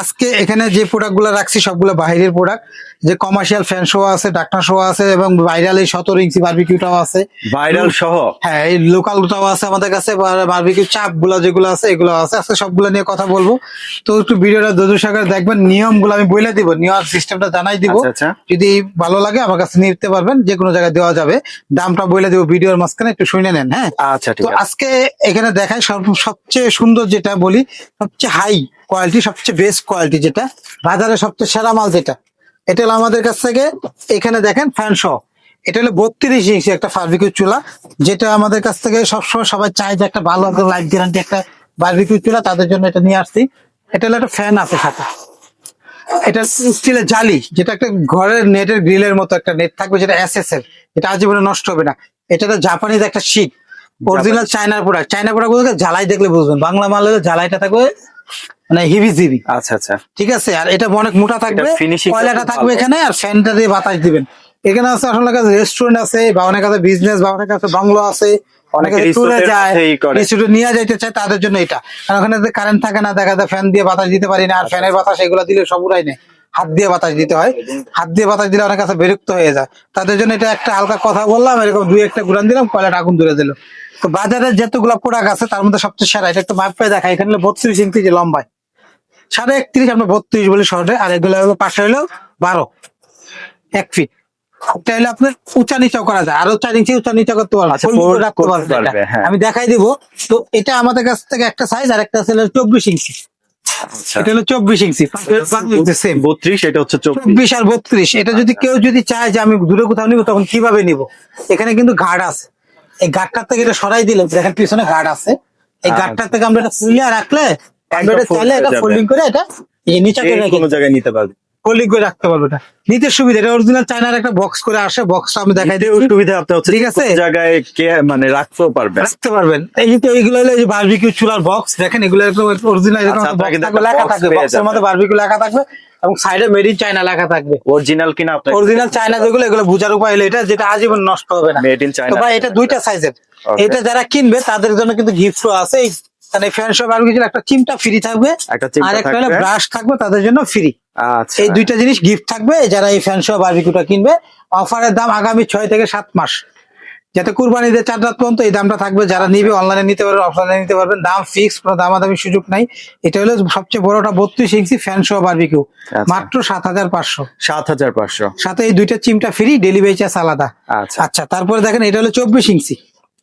আজকে এখানে যে প্রোডাক্টগুলো রাখছি সবগুলো বাইরের প্রোডাক্ট যে কমার্শিয়াল ফ্যান শো আছে ডাক্তার শো আছে এবং ভাইরাল এই সতেরো ইঞ্চি বারবিকিউটাও আছে। ভাইরাল সহ? হ্যাঁ এই লোকালটাও আছে আমাদের কাছে বারবিকিউ চাপগুলো যেগুলো আছে এগুলো আছে। আজকে সবগুলো নিয়ে কথা বলব। তো একটু ভিডিওটা দোদুর সঙ্গে দেখবেন নিয়মগুলো আমি বলে দিব নিয়ম সিস্টেমটা জানাই দিব। আচ্ছা আচ্ছা। যদি ভালো লাগে আমার কাছে নিতে পারবেন যে কোনো জায়গায় দেওয়া যাবে। দামটা বলে দিব ভিডিওর মাঝখানে একটু শুনে নেন হ্যাঁ? আচ্ছা ঠিক তো আজকে এখানে দেখায় সবচেয়ে সুন্দর যেটা বলি সবচেয়ে হাই কোয়ালিটি সবচেয়ে বেস্ট কোয়ালিটি যেটা বাজারে সবচেয়ে সেরা মাল যেটা এটা হলো আমাদের কাছ থেকে এখানে দেখেন ফ্যান সহ। এটা হলো বত্রিশ ইঞ্চি একটা ফার্বিকিউ চুলা যেটা আমাদের কাছ থেকে সবসময় সবাই চায় যে একটা ভালো একটা লাইফ গ্যারান্টি একটা বার্বিকিউ চুলা তাদের জন্য এটা নিয়ে আসছি। এটা হলো একটা ফ্যান আছে সাথে। এটা স্টিলের জালি যেটা একটা ঘরের নেটের গ্রিলের মতো একটা নেট থাকবে যেটা এসএস এর এটা আজীবনে নষ্ট হবে না। এটা তো জাপানিজ একটা শীট অরিজিনাল চায়নার প্রোডাক্ট চায়না প্রোডাক্ট জ্বালাই দেখলে বুঝবেন বাংলা মাল হলে জ্বালাইটা থাকবে মানে জিবি। আচ্ছা আচ্ছা। ঠিক আছে? আর এটা অনেক মোটা থাকবে কয়লাটা এখানে? আর ফ্যানটা দিয়ে বাতাস দিবেন। এখানে আছে আসলে কাছে রেস্টুরেন্ট আছে বা অনেক কাছে বিজনেস বা অনেক কাছে বাংলো আছে অনেকে অনেকে ট্যুরে যায় রিসোর্টে নিয়ে যাইতে চায় তাদের জন্য এটা। কারণ ওখানে কারেন্ট থাকে না দেখা যায় ফ্যান দিয়ে বাতাস দিতে পারি না আর ফ্যানের বাতাস এগুলো দিলে সব উড়াই নেই হাত দিয়ে বাতাস দিতে হয়। হাত দিয়ে বাতাস দিলে অনেক কাছে বিরক্ত হয়ে যায়। তাদের জন্য এটা একটা হালকা কথা বললাম এরকম দুই একটা গুড়ান দিলাম কয়লাটা আগুন ধরে দিল। তো বাজারে যতগুলো প্রোডাক্ট আছে তার মধ্যে সবচেয়ে সেরা এটা একটু মাপ পেয়ে দেখা এখানে বত্রিশ ইঞ্চি যে লম্বায়। সাড়ে একত্রিশ আমরা বত্রিশ বলি শর্টে আর এগুলো হলো পাশে হলো বারো। এক ফিট এটা হলে আপনার উঁচা নিচাও করা যায়। আরও চার ইঞ্চি উঁচা নিচা করতে আচ্ছা, পারবে, হ্যাঁ। আমি দেখাই দিব। তো এটা আমাদের কাছ থেকে একটা সাইজ আর একটা ছিল চব্বিশ ইঞ্চি। আচ্ছা। এটা হলো চব্বিশ ইঞ্চি। বত্রিশ এটা হচ্ছে চব্বিশ। আর বত্রিশ। এটা যদি কেউ যদি চায় যে আমি দূরে কোথাও নিব তখন কীভাবে নিব? এখানে কিন্তু গার্ড আছে। এই গার্ডটার থেকে এটা সরাই দিলে দেখেন পিছনে গার্ড আছে। এই আচ্ছা। গার্ডটার থেকে আমরা এটা খুলিয়ে রাখলে চাইলে এটা ফোল্ডিং করে এটা নিচে করে যে রেখে কোনো জায়গায় নিতে পারবে। ফোল্ডিং করে রাখতে পারব এটা নিতে সুবিধা এটা অরিজিনাল চায়নার একটা বক্স করে আসে বক্সটা আমি দেখাই দিই সুবিধা আপনি হচ্ছে ঠিক আছে। জায়গায় কে মানে রাখতেও পারবেন রাখতে পারবেন। এই যে এইগুলো হলো যে বারবিকিউ চুলার বক্স দেখেন এগুলো অরিজিনাল এরকম আচ্ছা, লেখা থাকবে। বক্সের মধ্যে বারবিকিউ লেখা থাকবে এবং সাইডে মেড ইন চায়না লেখা থাকবে। অরিজিনাল কিনা আপনার অরিজিনাল চায়না যেগুলো এগুলো বুঝার উপায় হলো এটা যেটা আজীবন নষ্ট হবে না। মেড ইন চায়না ভাই এটা দুইটা সাইজের এটা যারা কিনবে তাদের জন্য কিন্তু গিফট আছে। মানে ফ্যান শপ আর কিছু একটা চিমটা ফ্রি থাকবে। আর একটা হলো ব্রাশ থাকবে তাদের জন্য ফ্রি আচ্ছা। এই দুইটা জিনিস গিফট থাকবে যারা এই ফ্যান শপ বারবিকিউটা কিনবে অফারের দাম আগামী ছয় থেকে সাত মাস। যাতে কুরবানি ঈদের চার রাত পর্যন্ত এই দামটা থাকবে যারা নিবে অনলাইনে নিতে পারবে অফলাইনে নিতে পারবেন দাম ফিক্স কোনো দামাদামি সুযোগ নাই। এটা হলো সবচেয়ে বড়টা বত্রিশ ইঞ্চি ফ্যান শপ বারবিকিউ। মাত্র সাত হাজার পাঁচশো। সাত হাজার পাঁচশো। সাথে এই দুইটা চিমটা ফ্রি ডেলিভারি চার্জ আলাদা। আচ্ছা। আচ্ছা তারপরে দেখেন এটা হলো চব্বিশ ইঞ্চি।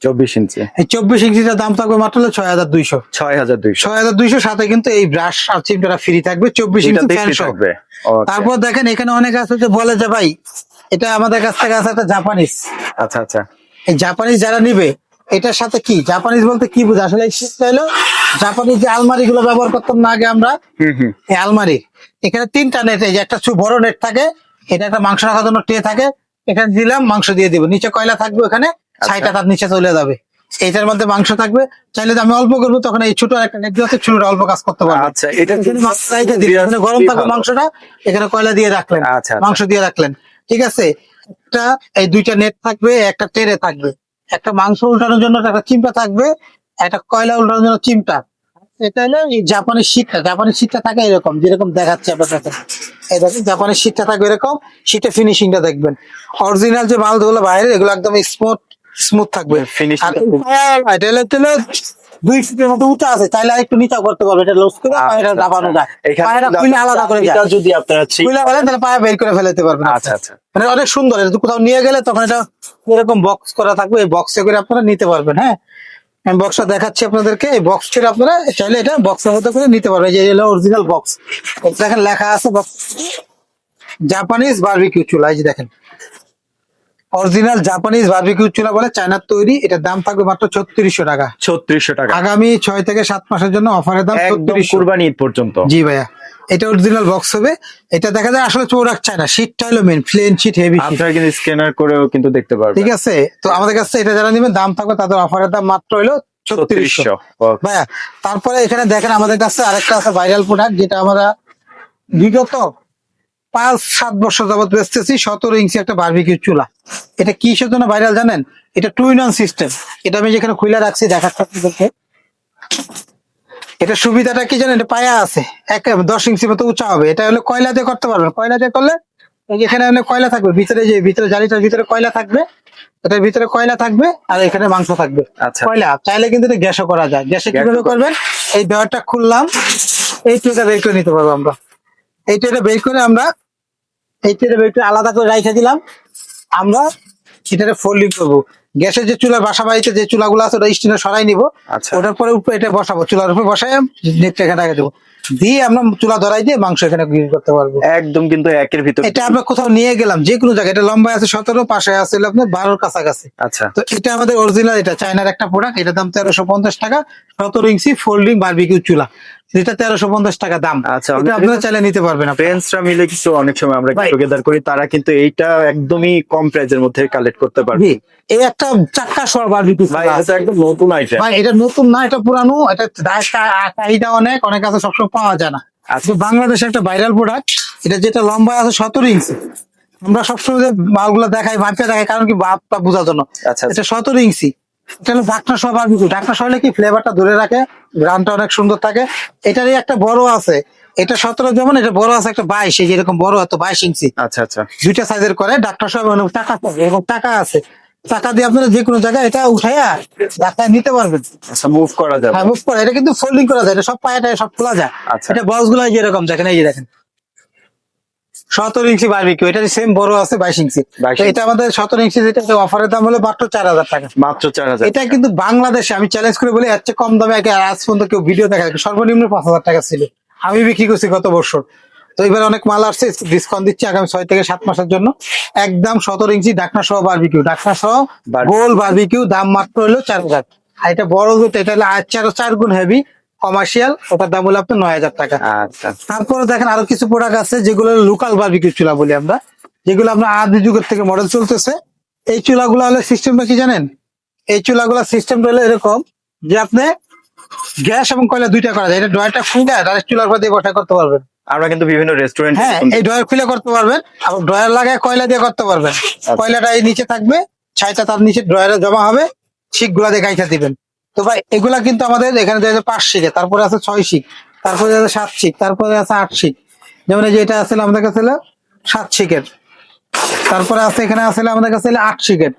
চব্বিশ ইঞ্চি। চব্বিশ ইঞ্চিটার দাম থাকবে মাত্র ছয় হাজার দুইশো। ছয় হাজার দুইশো। ছয় হাজার দুইশো সাথে কিন্তু এই ব্রাশ আর চিমটা ফ্রি থাকবে চব্বিশ ইঞ্চি থাকবে। তারপর দেখেন এখানে অনেক আছে যে বলে যে ভাই এটা আমাদের কাছ থেকে আছে একটা জাপানিজ আচ্ছা আচ্ছা। এই জাপানিজ যারা নিবে এটার সাথে কি? জাপানিজ বলতে কি বুঝে? আসলে হলো জাপানিজ যে আলমারি গুলো ব্যবহার করতাম না আগে আমরা এই আলমারি। এখানে তিনটা নেট এই যে একটা বড় নেট থাকে এটা একটা মাংস রাখার জন্য ট্রে থাকে এখানে দিলাম মাংস দিয়ে দিব। নিচে কয়লা থাকবে ওখানে? ছাইটা তার নিচে চলে যাবে। এটার মধ্যে মাংস থাকবে। চাইলে আমি অল্প করব তখন এই ছোট একটা নেট ছোট অল্প কাজ করতে পারব। আচ্ছা এটা গরম থাকবে মাংসটা এখানে কয়লা দিয়ে রাখলেন। আচ্ছা, আচ্ছা। মাংস দিয়ে রাখলেন। ঠিক আছে? একটা এই দুইটা নেট থাকবে একটা টেরে থাকবে। একটা মাংস উল্টানোর জন্য একটা চিমটা থাকবে একটা কয়লা উল্টানোর জন্য চিমটা। এটা হলো এই জাপানি শীতটা জাপানি শীতটা থাকে এরকম যেরকম দেখাচ্ছে আপনার এই দেখেন জাপানি শীতটা থাকবে এরকম। শীতে ফিনিশিংটা দেখবেন। অরিজিনাল যে মালগুলো বাইরে এগুলো একদম স্মুথ স্মুথ থাকবে। উপরে এটা হলো- দুই ফিটের মতো উঁচা আছে চাইলে একটু নিচা করতে পারবে এটা লস করে পায়রা দাবানো যায়। আচ্ছা, পায়রা খুলে আলাদা করে যায়। যদি আপনারা খুলে ফেলেন তাহলে পায়ে বের করে ফেলতে পারবেন। আপনি। আচ্ছা। আচ্ছা। মানে অনেক সুন্দর এটা কোথাও নিয়ে গেলে তখন এটা এরকম বক্স করা থাকবে এই বক্সে করে আপনারা নিতে পারবেন হ্যাঁ? আমি বক্সটা দেখাচ্ছি আপনাদেরকে এই বক্স ছেড়ে আপনারা চাইলে এটা বক্সের মধ্যে করে নিতে পারবেন এই যে হলো অরিজিনাল বক্স দেখেন লেখা আছে বক্স জাপানিজ বারবিকিউ চুলা এই যে দেখেন। অরিজিনাল জাপানিজ বারবিকিউ চুলা বলে চায়নার তৈরি। এটার দাম থাকবে মাত্র ছত্রিশশো টাকা। ছত্রিশশো টাকা। আগামী ছয় থেকে সাত মাসের জন্য অফারের দাম একদম কুরবানি ঈদ পর্যন্ত। জি ভাইয়া। এটা অরিজিনাল বক্স হবে। এটা দেখা যায় আসলে চৌরাক চায় না শীতটা হলো মেন প্লেন শীট হেভি আপনারা কিন্তু স্ক্যানার করেও কিন্তু দেখতে পারবেন। ঠিক আছে? তো আমাদের কাছে এটা যারা নেবেন দাম থাকবে তাদের অফারের দাম মাত্র হলো ছত্রিশশো। ছত্রিশশো ভাইয়া তারপরে এখানে দেখেন আমাদের কাছে আরেকটা আছে ভাইরাল প্রোডাক্ট যেটা আমরা বিগত পাঁচ সাত বছর যাবত বেচতেছি সতেরো ইঞ্চি একটা বারবিকিউ চুলা। এটা কিসের জন্য ভাইরাল জানেন? এটা টু ইন ওয়ান সিস্টেম এটা আমি যেখানে খুলে রাখছি দেখাচ্ছি আপনাদেরকে। এটা সুবিধাটা কি জানেন? এটা পায়া আছে। এক দশ ইঞ্চি মতো উঁচা হবে। এটা হলো কয়লা দিয়ে করতে পারবেন? কয়লা দিয়ে করলে এখানে হলো কয়লা থাকবে। ভিতরে যে ভিতরে জালিটার ভিতরে কয়লা থাকবে এটার ভিতরে কয়লা থাকবে আর এখানে মাংস থাকবে। আচ্ছা। কয়লা? চাইলে কিন্তু এটা গ্যাসও করা যায়। গ্যাসে কীভাবে করবেন? এই ডয়ারটা খুললাম। এই ট্রেটা বের করে নিতে পারব আমরা। এই ট্রেটা বের করে আমরা এইটা ট্রেটা বের করে আলাদা করে রাইখে দিলাম। আমরা এটাতে ফোল্ডিং করব। গ্যাসের যে চুলা বাসা বাড়িতে যে চুলাগুলো আছে ওটা স্টিনে সরাই নিব। আচ্ছা। ওটার পরে উপরে এটা বসাবো চুলার উপরে বসাই নেটটা এখানে রেখে দেবো। দিয়ে আমরা চুলা ধরাই দিয়ে মাংস এখানে গ্রিল করতে পারব। একদম কিন্তু একের ভিতর। এটা আমরা কোথাও নিয়ে গেলাম যে কোনো জায়গায়। এটা লম্বা আছে সতেরো পাশে আছে আপনার বারোর কাছাকাছি। আচ্ছা। তো এটা আমাদের অরিজিনাল এটা চায়নার একটা প্রোডাক্ট এটার দাম তেরোশো পঞ্চাশ টাকা। সতেরো ইঞ্চি ফোল্ডিং বারবিকিউ চুলা। এটা তেরোশো পঞ্চাশ টাকা দাম। আচ্ছা, আপনারা চাইলে নিতে পারবেন। ফ্রেন্ডসরা মিলে কিছু অনেক সময় আমরা টুগেদার করি তারা কিন্তু এইটা একদমই কম প্রাইজের মধ্যে কালেক্ট করতে পারবে। জি, এই একটা চাক্কা সর বারবিকিউ ভাই এটা একদম নতুন আইটেম ভাই এটা নতুন না এটা পুরানো এটা চাহিদা অনেক অনেক কাছে সবসময় পাওয়া যায় না। আচ্ছা। তো বাংলাদেশে একটা ভাইরাল প্রোডাক্ট এটা যেটা লম্বা আছে সতেরো ইঞ্চি আমরা সবসময় মালগুলো দেখাই মাপে দেখাই কারণ কি বাপটা বোঝার জন্য। আচ্ছা এটা সতেরো ইঞ্চি এটা হলো ডাকনা সহ বারবিকিউ ডাকনা সহ কি ফ্লেভারটা ধরে রাখে? গ্রামটা অনেক সুন্দর থাকে। এটারই একটা বড় আছে। এটা সতেরো যেমন এটা বড় আছে একটা বাইশ এই যেরকম বড় এত বাইশ ইঞ্চি। আচ্ছা আচ্ছা। দুইটা সাইজের করে ডাক্তার সব মানে টাকা টাকা আছে। টাকা দিয়ে আপনারা যে কোনো জায়গায় এটা উঠাইয়া ডাক্তার নিতে পারবেন। আচ্ছা মুভ করা যাবে। হ্যাঁ মুভ করে এটা কিন্তু ফোল্ডিং করা যায় এটা সব পায়ে সব খোলা যায়। আচ্ছা। এটা বক্সগুলো যেরকম দেখেন এই যে দেখেন। সতেরো ইঞ্চি বারবিকিউ এটা সেম বড় আছে বাইশ ইঞ্চি। 22 এটা আমাদের সতেরো ইঞ্চি যেটা অফারের দাম হলো মাত্র চার হাজার টাকা। মাত্র চার হাজার এটা কিন্তু বাংলাদেশে আমি চ্যালেঞ্জ করে বলি এর চেয়ে কম দামে আগে আজ পর্যন্ত কেউ ভিডিও দেখা সর্বনিম্ন পাঁচ হাজার টাকা ছিল। আমি বিক্রি করছি গত বছর। তো এবার অনেক মাল আসছে ডিসকাউন্ট দিচ্ছি আগামী ছয় থেকে সাত মাসের জন্য। একদম সতেরো ইঞ্চি ডাকনা সহ বারবিকিউ ডাকনা সহ। গোল বারবিকিউ দাম মাত্র হলো চার হাজার। আর এটা বড় যেটা এটা হলো আর চার চার গুণ হেভি কমার্শিয়াল ওটার দাম হলো আপনার নয় হাজার টাকা। আচ্ছা। তারপরে দেখেন আরও কিছু প্রোডাক্ট আছে যেগুলো লোকাল বারবিকিউ চুলা বলি আমরা। যেগুলো আপনার আদি যুগের থেকে মডেল চলতেছে। এই চুলাগুলো হলে সিস্টেমটা কি জানেন? এই চুলাগুলো সিস্টেমটা হলো এরকম যে আপনি গ্যাস এবং কয়লা দুইটা করা যায়। এটা ড্রয়ারটা খুলে ডাইরেক্ট চুলার উপর দিয়ে বসা করতে পারবেন। আমরা কিন্তু বিভিন্ন রেস্টুরেন্ট হ্যাঁ এই ড্রয়ার খুলে করতে পারবেন আবার ড্রয়ার লাগায় কয়লা দিয়ে করতে পারবেন। কয়লাটা এই নিচে থাকবে ছাইটা তার নিচে ড্রয়ারে জমা হবে শিকগুলা দিয়ে গাইছা দিবেন। তো ভাই এগুলা কিন্তু আমাদের এখানে যায় পাঁচ শিখে তারপরে আছে ছয় শিখ তারপরে আছে সাত শিখ তারপরে আছে আট শিখ। যেমন এই যে এটা আসলে আমাদের কাছে সাত শিখের। তারপরে আছে এখানে আসলে আমাদের কাছে আট শিখের।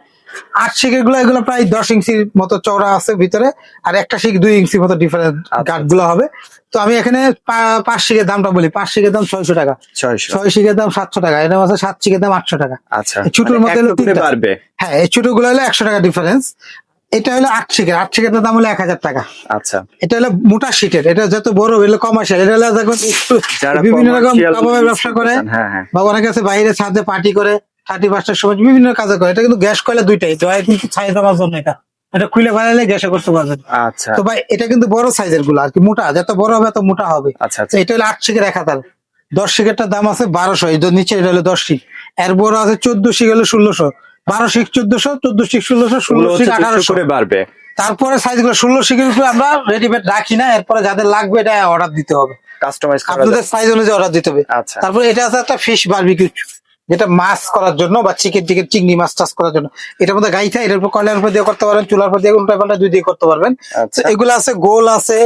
আট শিখেরগুলো এগুলো প্রায় দশ ইঞ্চির মতো চওড়া আছে ভিতরে আর একটা শিখ দুই ইঞ্চির মতো ডিফারেন্ট। কাঠগুলো হবে। তো আমি এখানে পাঁচ শিখের দামটা বলি পাঁচ শিখের দাম ছয়শো টাকা। ছয়শো। ছয় শিখের দাম সাতশো টাকা এটা আছে সাত শিখের দাম আটশো টাকা। আচ্ছা। ছোটোর মানে মধ্যে এক হলো তিনটা। হ্যাঁ এই ছোটগুলো হলো একশো টাকা ডিফারেন্স এটা হলো আট শিখের আট শিখের দাম হলো এক হাজার টাকা। আচ্ছা। এটা হলো মোটা শিটের এটা যত বড় হলো কমার্শিয়াল এটা হলো দেখুন একটু বিভিন্ন রকম কাবাবের ব্যবসা করে হ্যাঁ হ্যাঁ। বা অনেকে আছে বাইরে ছাদে পার্টি করে থার্টি পাঁচটার সময় বিভিন্ন কাজে করে এটা কিন্তু গ্যাস কয়লা দুইটাই তো কিন্তু ছাই দেওয়ার জন্য এটা। এটা খুলে ফেলালে গ্যাসে করতে পারবেন। আচ্ছা। তো ভাই এটা কিন্তু বড় সাইজেরগুলো আর কি মোটা যত বড় হবে তত মোটা হবে। আচ্ছা আচ্ছা। এটা হলো আট শিখের এক হাজার। দশ শিখেরটার দাম আছে বারোশো এই নিচে এটা হলো দশ শিখ এর বড় আছে চোদ্দ শিখ হলো ষোলোশো। বারো শিখ চোদ্দশো চোদ্দ শিখ ষোলোশো ষোলো শিখ আঠারোশো। করে বাড়বে। তারপরে সাইজগুলো ষোলো শিখের উপরে আমরা রেডিমেড রাখি না এরপরে যাদের লাগবে এটা অর্ডার দিতে হবে। কাস্টমাইজ আপনাদের সাইজ অনুযায়ী অর্ডার দিতে হবে। আচ্ছা। তারপরে এটা আছে একটা ফিশ বারবিকিউ যেটা মাছ করার জন্য বা চিকেন টিকেন চিংড়ি মাছ চাষ করার জন্য। এটার মধ্যে গাইথা এটার উপর কয়লার উপর দিয়ে করতে পারবেন চুলার উপর দিয়ে উল্টা পাল্টা দুই দিয়ে করতে পারবেন। আচ্ছা। এগুলো আছে গোল আছে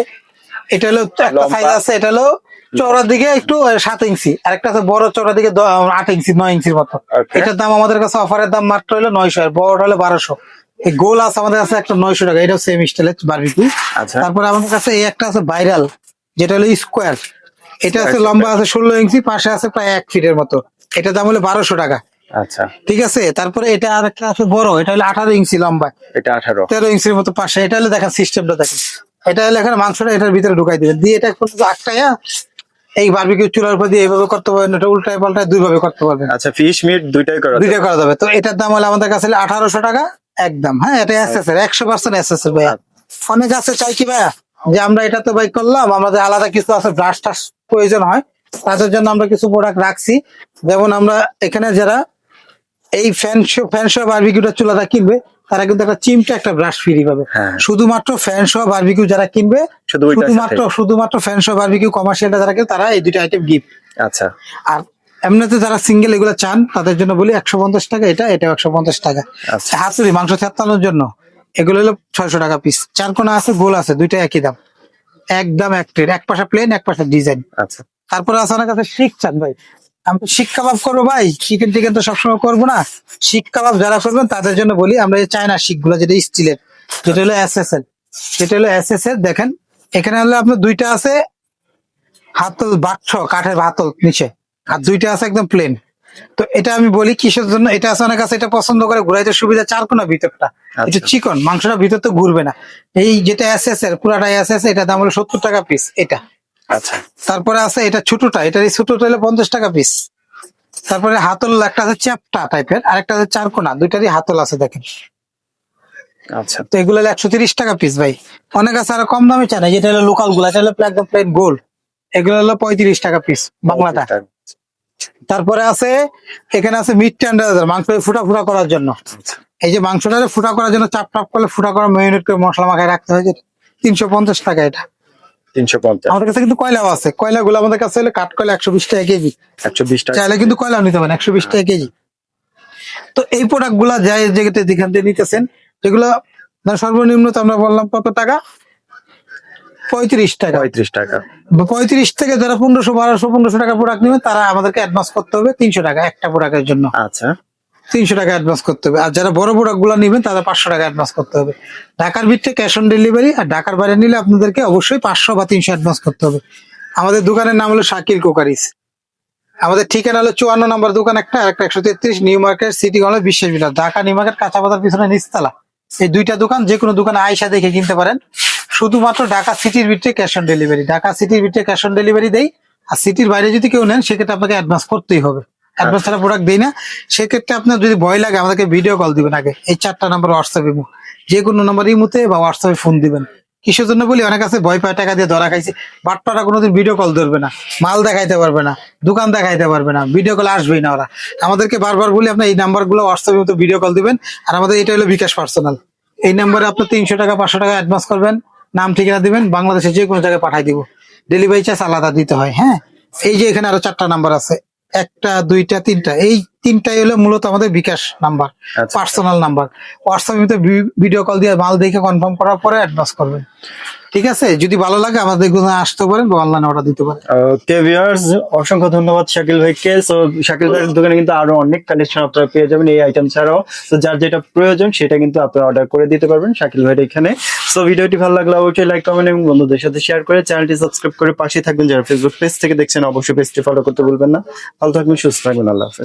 এটা হলো একটা সাইজ আছে এটা হলো চওড়ার দিকে একটু সাত ইঞ্চি। আর একটা আছে বড় চওড়ার দিকে আট ইঞ্চি নয় ইঞ্চির মতো। এটার দাম আমাদের কাছে অফারের দাম মাত্র হলো নয়শো আর বড় হলো বারোশো। এই গোল আছে আমাদের কাছে একটা নয়শো টাকা এটা সেম স্টাইলের বারবিকিউ আচ্ছা। তারপরে আমাদের কাছে এই একটা আছে ভাইরাল যেটা হলো স্কোয়ার এটা আছে লম্বা আছে ষোলো ইঞ্চি পাশে আছে প্রায় এক ফিটের মতো। এটা দাম হলো বারোশো টাকা। আচ্ছা। ঠিক আছে? তারপরে এটা আর একটা আছে বড় এটা হলো আঠারো ইঞ্চি লম্বা। এটা আঠারো। তেরো ইঞ্চির মতো পাশে। এটা হলো দেখেন সিস্টেমটা দেখেন। এটা হলো এখানে মাংসটা এটার ভিতরে ঢুকাই দিবেন। দিয়ে এটা একটু আটটাইয়া এই বারবিকিউ চুলার উপর দিয়ে এইভাবে করতে পারবেন এটা উল্টায় পাল্টায় দুই ভাবে করতে পারবেন। আচ্ছা ফিশ মিট দুইটাই করা দুইটা করা যাবে। তো এটার দাম হলো আমাদের কাছে আঠারোশো টাকা একদম। হ্যাঁ এটা এসএস এর একশো পার্সেন্ট এসএস এর ভাইয়া। অনেক আছে চাই কি ভাইয়া? যে আমরা এটা তো বাইক করলাম আমাদের আলাদা কিছু আছে ব্রাশ টাশ প্রয়োজন হয়। তাদের জন্য আমরা কিছু প্রোডাক্ট রাখছি। যেমন আমরা এখানে যারা এই ফ্যান শো ফ্যান শো বারবিকিউটা চুলাটা কিনবে তারা কিন্তু একটা চিমটা একটা ব্রাশ ফ্রি পাবে। হ্যাঁ। শুধুমাত্র ফ্যান শো বারবিকিউ যারা কিনবে শুধুমাত্র শুধুমাত্র ফ্যান শো বারবিকিউ কমার্শিয়ালটা যারা কিনবে তারা এই দুটো আইটেম গিফট আচ্ছা। আর এমনিতে যারা সিঙ্গেল এগুলো চান তাদের জন্য বলি একশো পঞ্চাশ টাকা এটা এটা একশো পঞ্চাশ টাকা। আচ্ছা। হাতুড়ি মাংস থেতানোর জন্য এগুলো হলো ছয়শো টাকা পিস চার কোনা আছে গোল আছে দুইটা একই দাম। একদম এক ট্রেড এক পাশে প্লেন এক পাশে ডিজাইন আচ্ছা। তারপরে আছে আমার কাছে শিখ চান ভাই। আমি তো শিক কাবাব করব ভাই। চিকেন টিকেন তো সবসময় করব না। শিক কাবাব যারা করবেন তাদের জন্য বলি আমরা এই চায়না শিকগুলো যেটা স্টিলের যেটা হলো এস এস এর যেটা হলো এস এস এর দেখেন এখানে হলো আপনার দুইটা আছে হাতল বাক্স কাঠের হাতল নিচে আর দুইটা আছে একদম প্লেন তো এটা আমি বলি কিসের জন্য এটা আছে অনেক আছে এটা পছন্দ করে ঘুরাইতে সুবিধা চার কোনা ভিতরটা। এটা আচ্ছা। চিকন মাংসটা ভিতর তো ঘুরবে না। এই যেটা এস এস এর পুরাটা এস এস এটা দাম হলো সত্তর টাকা পিস এটা। আচ্ছা। তারপরে আছে এটা ছোটটা এটা এই ছোটটা হলো পঞ্চাশ টাকা পিস তারপরে হাতল একটা আছে চ্যাপটা টাইপের আর একটা আছে চারকোনা দুইটারই হাতল আছে দেখেন। আচ্ছা। তো এগুলো হলো একশো তিরিশ টাকা পিস ভাই। অনেক আছে আর কম দামে চায় না যেটা হলো লোকালগুলা এটা হলো একদম প্লেন গোল এগুলো হলো পঁয়ত্রিশ টাকা পিস বাংলাটা। তারপরে আছে এখানে আছে মিট টেন্ডার মাংস ফুটা ফুটা করার জন্য। আচ্ছা। এই যে মাংসটা ফুটা করার জন্য চাপ টাপ করলে ফুটা করা মেরিনেট করে মশলা মাখায় রাখতে হয় তিনশো পঞ্চাশ টাকা এটা। তিনশো পঞ্চাশ। আমাদের কাছে কিন্তু কয়লাও আছে। কয়লা গুলো আমাদের কাছে হলে কাঠ কয়লা একশো বিশ টাকা কেজি। একশো বিশ টাকা চাইলে কিন্তু কয়লাও নিতে পারেন একশো বিশ টাকা কেজি। তো এই প্রোডাক্টগুলা যাই যেখানে যেখান থেকে নিতেছেন যেগুলো সর্বনিম্ন তো আমরা বললাম কত টাকা? পঁয়ত্রিশ টাকা। পঁয়ত্রিশ টাকা। পঁয়ত্রিশ থেকে যারা পনেরোশো বারোশো পনেরোশো টাকা প্রোডাক্ট নেবে তারা আমাদেরকে অ্যাডভান্স করতে হবে তিনশো টাকা একটা প্রোডাক্টের জন্য। আচ্ছা। তিনশো টাকা অ্যাডভান্স করতে হবে। আর যারা বড় প্রোডাক্টগুলো নেবেন তাদের পাঁচশো টাকা অ্যাডভান্স করতে হবে। ঢাকার ভিত্তিতে ক্যাশ অন ডেলিভারি আর ঢাকার বাইরে নিলে আপনাদেরকে অবশ্যই পাঁচশো বা তিনশো অ্যাডভান্স করতে হবে। আমাদের দোকানের নাম হলো শাকির কোকারিস। আমাদের ঠিকানা হলো চুয়ান্ন নম্বর দোকান একটা, আর একটা একশো তেত্রিশ, নিউ মার্কেট, সিটি কলেজ বিশ্বাস বিলাস ঢাকা, নিউ মার্কেট কাঁচা বাজার পিছনে নিচতলা। এই দুইটা দোকান যে কোনো দোকানে আয়সা দেখে কিনতে পারেন। শুধুমাত্র ঢাকা সিটির ভিতরে ক্যাশ অন ডেলিভারি ঢাকা সিটির ভিতরে ক্যাশ অন ডেলিভারি দেই। আর সিটির বাইরে যদি কেউ নেন, সেক্ষেত্রে আপনাকে অ্যাডভান্স করতেই হবে। অ্যাডভান্স ছাড়া প্রোডাক্ট দিই না সেক্ষেত্রে আপনার যদি ভয় লাগে আমাদেরকে ভিডিও কল দিবেন আগে। এই চারটা নাম্বার হোয়াটসঅ্যাপ ইমো। যে কোনো নাম্বার ইমুতে বা হোয়াটসঅ্যাপে ফোন দিবেন। কিসের জন্য বলি অনেক আছে ভয় পায় টাকা দিয়ে ধরা খাইছে। বাটপাড়া কোনোদিন ভিডিও কল ধরবে না। মাল দেখাইতে পারবে না দোকান দেখাইতে পারবে না ভিডিও কল আসবেই না ওরা। আমাদেরকে বারবার বলি আপনার এই নাম্বারগুলো হোয়াটসঅ্যাপের মতো ভিডিও কল দিবেন। আর আমাদের এটা হলো বিকাশ পার্সোনাল এই নাম্বারে আপনার তিনশো টাকা পাঁচশো টাকা অ্যাডভান্স করবেন নাম ঠিকানা দিবেন বাংলাদেশে যে কোনো জায়গায় পাঠাই দিব। ডেলিভারি চার্জ আলাদা দিতে হয় হ্যাঁ? এই যে এখানে আরও চারটা নাম্বার আছে। একটা দুইটা তিনটা এই তিনটাই হলো মূলত আমাদের বিকাশ নাম্বার আচ্ছা। Personal number. হোয়াটসঅ্যাপে ভিডিও কল দিয়ে মাল দেখে কনফার্ম করার পরে অ্যাডভান্স করবেন। ঠিক আছে? যদি ভালো লাগে আমাদেরগুলো আসতে পারেন বা অনলাইনে অর্ডার দিতে পারেন। ওকে ভিউয়ার্স অসংখ্য ধন্যবাদ শাকিল ভাইকে। সো শাকিল ভাইয়ের দোকানে কিন্তু আরও অনেক কালেকশন আপনারা পেয়ে যাবেন এই আইটেম ছাড়াও। তো যার যেটা প্রয়োজন সেটা কিন্তু আপনারা অর্ডার করে দিতে পারবেন শাকিল ভাইয়ের এখানে। সো ভিডিওটি ভালো লাগলে অবশ্যই লাইক কমেন্ট এবং বন্ধুদের সাথে শেয়ার করে চ্যানেলটি সাবস্ক্রাইব করে পাশে থাকবেন। যারা ফেসবুক পেজ থেকে দেখছেন অবশ্যই পেজটি ফলো করতে ভুলবেন না। ভালো থাকবেন সুস্থ থাকবেন আল্লাহ হাফেজ।